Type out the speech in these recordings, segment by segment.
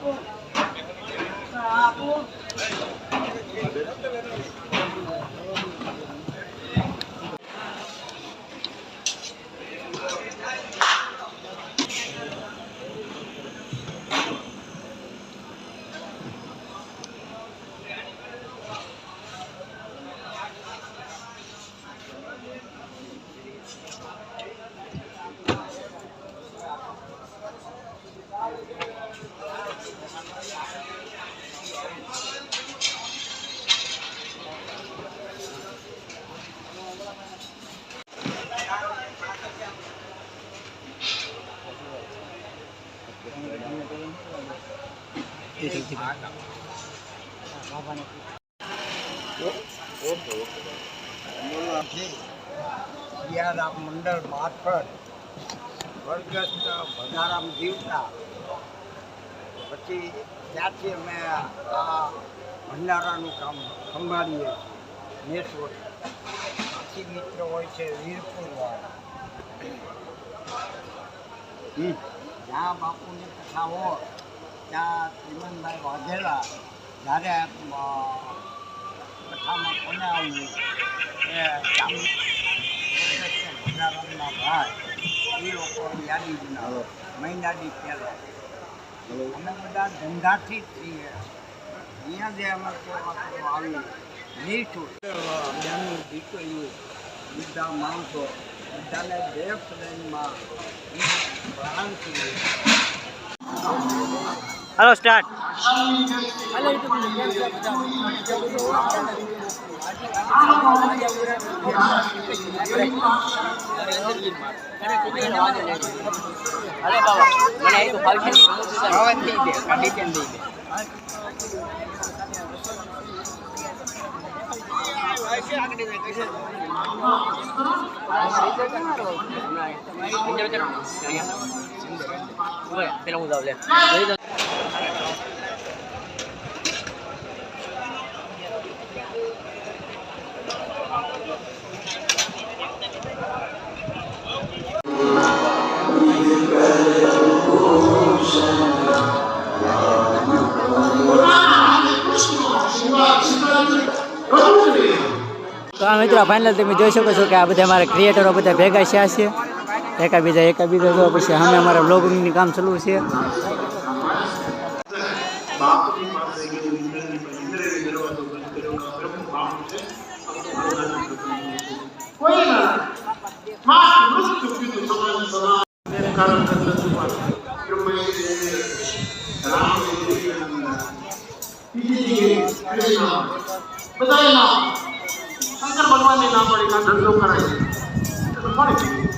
Kahapon. Kahapon. Siyaram મંડળ મારફત સ્વર્ગસ્થ ભગારામ જીવતા પછી ત્યાંથી અમે આ ભંડારાનું કામ સંભાળીએ છીએ નેસવટ સાથી મિત્રો હોય છે વીરપુરવાળા જ્યાં બાપુની કથા હોય ત્યાં શ્રીમંતભાઈ વાઘેલા જ્યારે કથામાં કોને આવ્યું એ ભાઈ, એ લોકો યાદી બનાવો મહિનાથી પહેલાં. અમે બધા ધંધાથી છીએ. અહીંયા જે અમે કોઈ આવી નીઠું બેનું દીકરીઓ માણસો બધાને દેશ પ્રેમમાં હાલો સ્ટાર્ટ અરે બાબા. મને એ તો ફંક્શન હવે થઈ દઈ દે પેલા હું જાઉં લે તો આ મિત્રો ફાઇનલ તમે જોઈ શકો છો કે આ બધા અમારા ક્રિએટરો બધા ભેગા થયા છે. એકાબીજા એકાબીજા જો પછી સામે અમારા બ્લોગિંગની કામ ચાલુ છે. બાપુની પાસે છે કોઈ ના પડી, ના ધંધો કરાય તો કોણે કીધું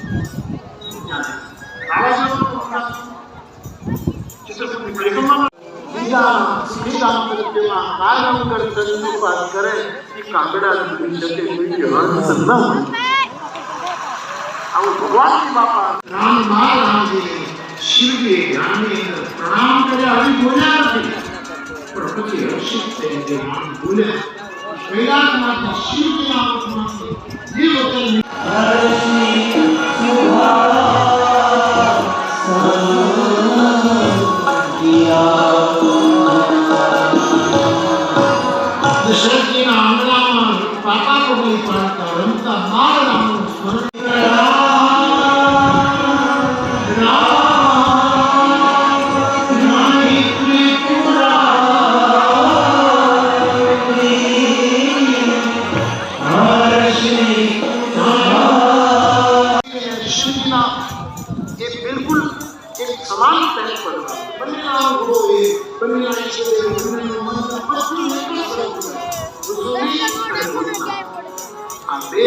ચિત્રકૂટની પરિક્રમા બીજા સીતામ પ્રત્યેમાં કાય અંકર ચંદ્રની વાત કરે. એ કાગડા સુધી શકે કોઈ હંસ ન આવું ભગવાનની બાપા રામ મા રામજીને શિવજીએ જ્ઞાનની અંદર પ્રણામ કર્યા. હજી બોલ્યા નથી. પણ પછી હર્ષિત થઈને જે નામ બોલ્યા કૈલાસમાંથી શિવની આવકમાંથી જે વચન એ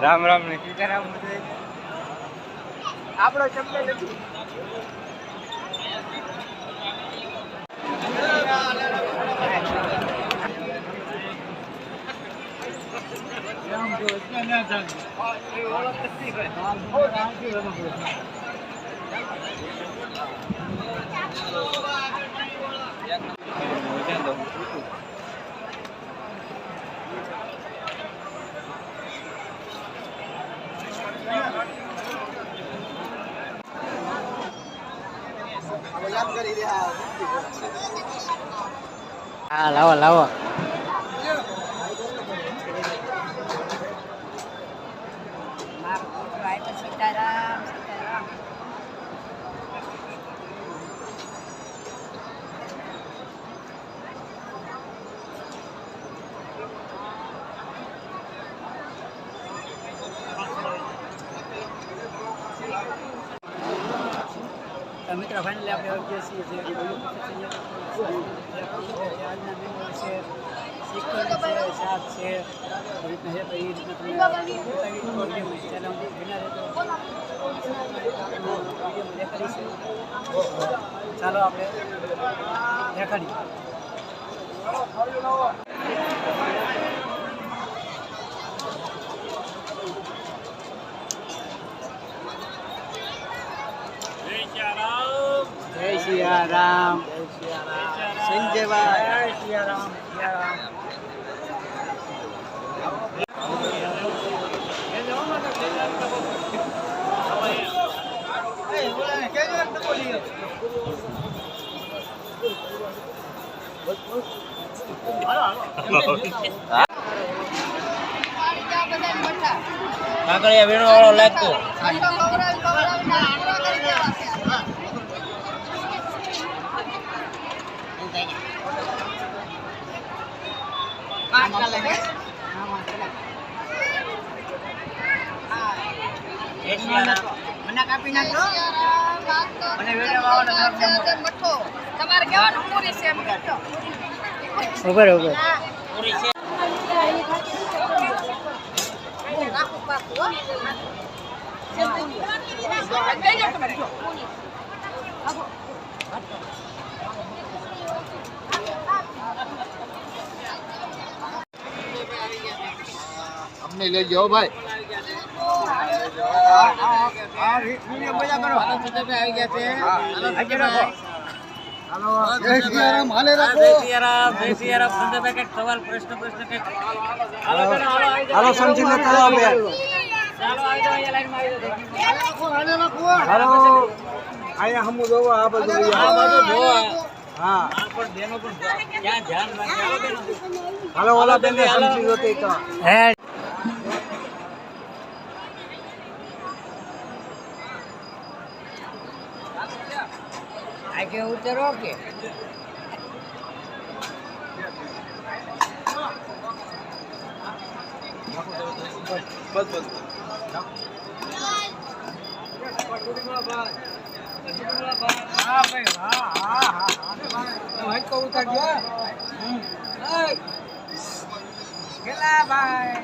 રામ રામ ને સીતારામ આપણો શબ્દ નથી. હા લાવો લાવો મારો છોકરો આવ્યો સીતારામ સીતારામ તો મિત્રો ફાઇનલી આપણે ગયા છીએ જે આજના છે. ચિકન છે શાક છે એ રીતના છે. તો એ ચાલો આપણે દેખાડીએ. જય સિયા રામ સંજયભાઈ. જય સિયા રામ સિયા રામ કાકડિયા વીણો વાળો લાગતો ખવડાવી ખવડાવીને આ પૂરા કરી દેવા છે મને કાપી નાખો અને તમારે કહેવાનું પૂરી છે. જઈ જાઓ તમે. અમને લઈ જાઓ ભાઈ આ વીડિયો બધા કરો આવી ગયા છે હાજર રાખો જય સિયારામ હાલે રાખો. સવાલ પ્રશ્ન પ્રશ્ન કંઈક. હાલો સમજી લો તો બે હાલો અહીંયા હમુ જોવો આ બધું હા. હાલો ઓલા બેન સમજી લો તો આગે ઉતરો કે હા ભાઈ હા હા હા. હા કહું ઉતારજો કેટલા ભાઈ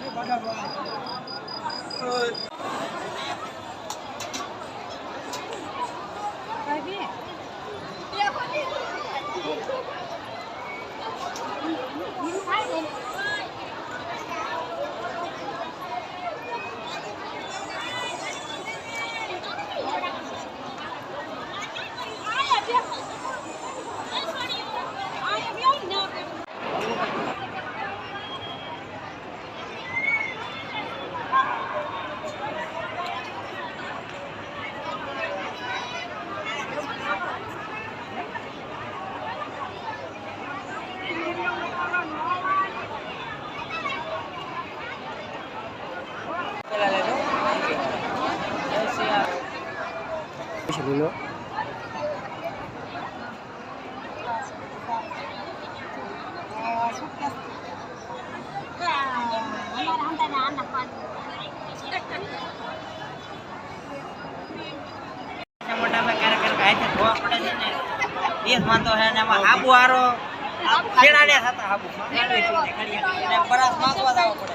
ધોવા પડે છે ને ને એમાં હાબુ હારો ખેડા ને થતા હાબુ અને બરાસ માંગવા જવા પડે.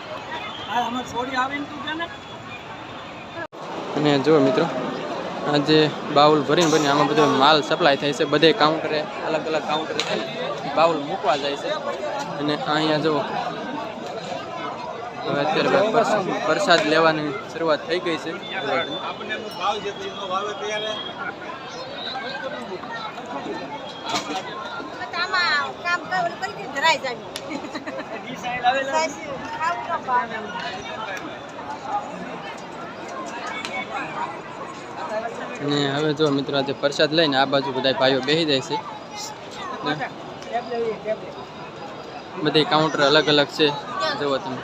અને જુઓ મિત્રો આજે બાઉલ ભરીને ભરીને આમાં બધો માલ સપ્લાય થાય છે બધે કાઉન્ટરે અલગ અલગ કાઉન્ટરે છે ને બાઉલ મૂકવા જાય છે. અને અહીંયા જુઓ હવે અત્યારે પ્રસાદ પ્રસાદ લેવાની શરૂઆત થઈ ગઈ છે. કામ કરી કરી ધરાઈ જાય. અને હવે જો મિત્રો આજે પ્રસાદ લઈને આ બાજુ બધા ભાઈઓ બેસી જાય છે. બધી કાઉન્ટર અલગ અલગ છે. જુઓ તમે.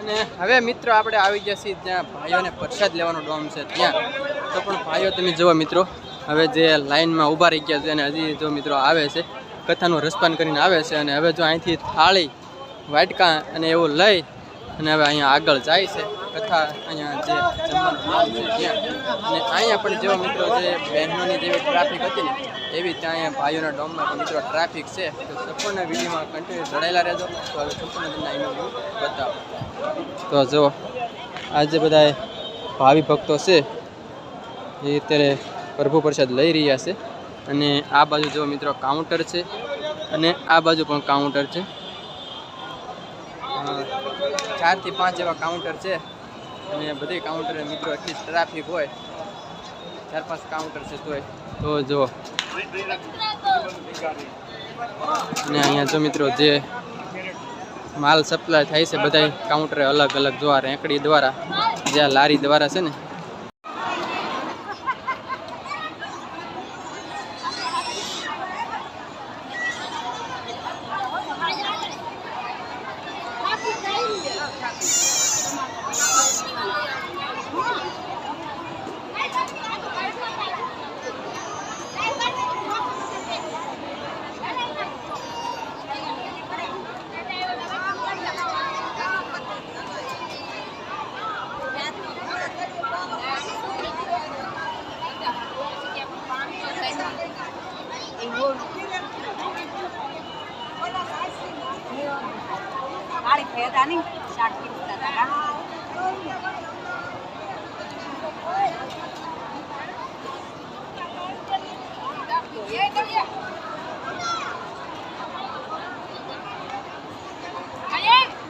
અને હવે મિત્રો આપણે આવી ગયા છીએ જ્યાં ભાઈઓને પ્રસાદ લેવાનો ડોમ છે ત્યાં. તો પણ ભાઈઓ, તમે જુઓ મિત્રો, હવે જે લાઇનમાં ઊભા રહી ગયા છે અને હજી જો મિત્રો આવે છે, કથાનું રસપાન કરીને આવે છે અને હવે જો અહીંથી થાળી, વાટકા અને એવું લઈ અને હવે અહીંયા આગળ જાય છે. કથા અહીંયા જે ત્યાં. અહીંયા પણ જેવા મિત્રો, જે બહેનોની જેવી ટ્રાફિક હતી ને, એવી ત્યાં અહીંયા ભાઈઓના ડોમમાં મિત્રો ટ્રાફિક છે. તો સંપૂર્ણ વિડીયોમાં કન્ટિન્યુ જોડાયેલા રહેજો. તો હવે સંપૂર્ણ તમને અહીંનો બતાવો. તો જો આજે બધા ભાવિ ભક્તો છે એ અત્યારે પ્રભુ પ્રસાદ લઈ રહ્યા છે. અને આ બાજુ જો મિત્રો કાઉન્ટર છે અને આ બાજુ પણ કાઉન્ટર છે. ચારથી પાંચ એવા કાઉન્ટર છે. અને બધી કાઉન્ટરે મિત્રો એટલી ટ્રાફિક હોય. ચાર પાંચ કાઉન્ટર છે તોય. તો જો. અને અહીંયા જો મિત્રો જે માલ સપ્લાય થાય છે બધા કાઉન્ટરે અલગ અલગ દ્વારા રેંકડી દ્વારા, જ્યાં લારી દ્વારા છે ને મારી ફેદાની શાક પીતા હતા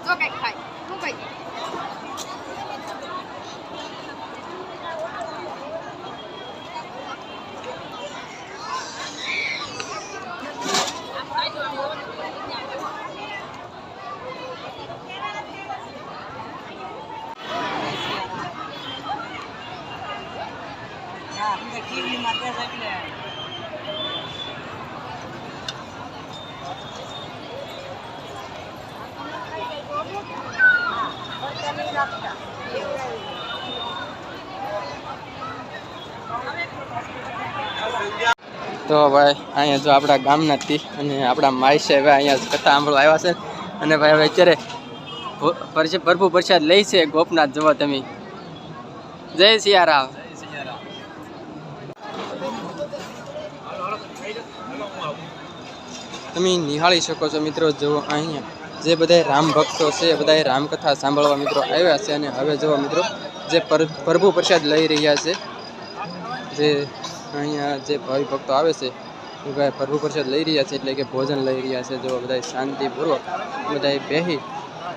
જો કઈ ખાય હું કઈ ટીવીમાં તે એટલે તો ભાઈ, અહીંયા જો આપણા ગામના હતી અને આપણા માઈ સાહેબ અહીંયા કથા સાંભળવા આવ્યા છે. અને ભાઈ, હવે અત્યારે ભરપૂર પ્રસાદ લઈ છે ગોપનાથ, જુઓ તમે. જય સિયારામ. તમે નિહાળી શકો છો મિત્રો, જુઓ અહીંયા. જે બધા રામ ભક્તો છે, એ બધા રામકથા સાંભળવા મિત્રો આવ્યા છે અને હવે જોવા મિત્રો, જે પ્રભુ પ્રસાદ લઈ રહ્યા છે, જે અહીંયા જે ભાવિ ભક્તો આવે છે, એ ભાઈ પ્રભુ પ્રસાદ લઈ રહ્યા છે એટલે કે ભોજન લઈ રહ્યા છે. જો બધા શાંતિપૂર્વક બધા બેસી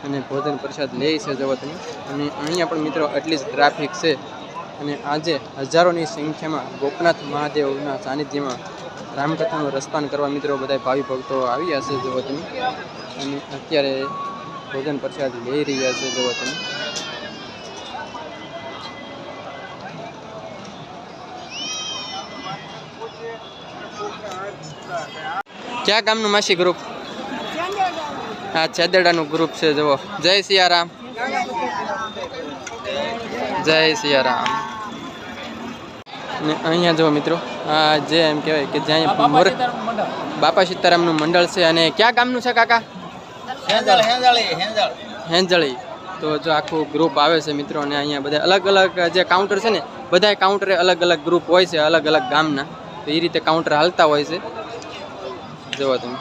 અને ભોજન પ્રસાદ લે છે. જો તમે. અને અહીંયા પણ મિત્રો એટલી જ ટ્રાફિક છે. અને આજે હજારોની સંખ્યામાં ગોપનાથ મહાદેવના સાનિધ્યમાં રામકથાનું રસપાન કરવા મિત્રો બધા ભાવિ ભક્તો આવ્યા છે જો તમે. અને અત્યારે ભોજન પ્રસાદ લઈ રહ્યા છે જો તમે. ક્યાં ગામનું માસી ગ્રુપ હા છેદડાનું ગ્રુપ છે, જુઓ. જય સિયારામ. જય સિયારામ. ને અહીંયા જુઓ મિત્રો આ જે એમ કહેવાય કે જ્યાં મોર બાપા સીતારામનું મંડળ છે અને ક્યાં ગામનું છે કાકા? હેંજળી તો જો આખું ગ્રુપ આવે છે મિત્રો અને અહીંયા બધા અલગ અલગ જે કાઉન્ટર છે ને બધા કાઉન્ટરે અલગ અલગ ગ્રુપ હોય છે અલગ અલગ ગામના. તો એ રીતે કાઉન્ટર હાલતા હોય છે. જુઓ તમે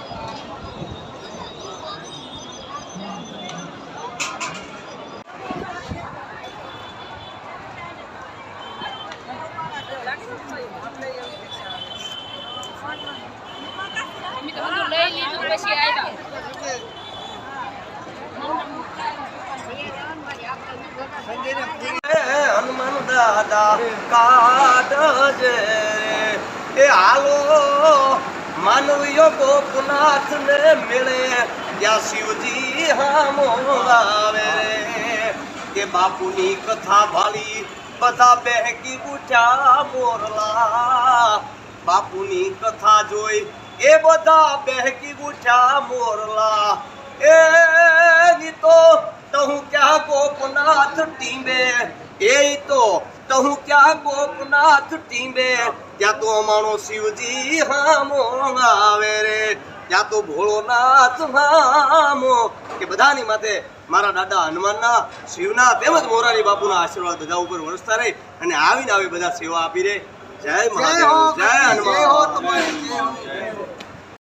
અમે તો બધું લઈ લીધું પછી આવ્યા હનુમાન દાદા કાઢજે એ હાલો માનવીયો ગોપનાથ ને મળે ત્યાં શિવજી હામો આવે કે બાપુની કથા ભાળી બધા બેહકી ઉઠ્યા મોરલા. બાપુની કથા જોઈ એ બધા બેહકી ઉઠ્યા મોરલા. એ તો તહું ક્યાં ગોપનાથ ટીંબે? એ તો તહું ક્યાં ગોપનાથ ટીંબે? ત્યાં તો અમારો શિવજી હામો આવે રે. ત્યાં તો ભોળોનાથ હામો. કે બધાની માથે મારા દાદા હનુમાનના શિવના તેમજ મોરારી બાપુના આશીર્વાદ બધા ઉપર વરસતા રહે અને આવીને આવી બધા સેવા આપી રહે. જય મહાદેવ જય હનુમાન. જય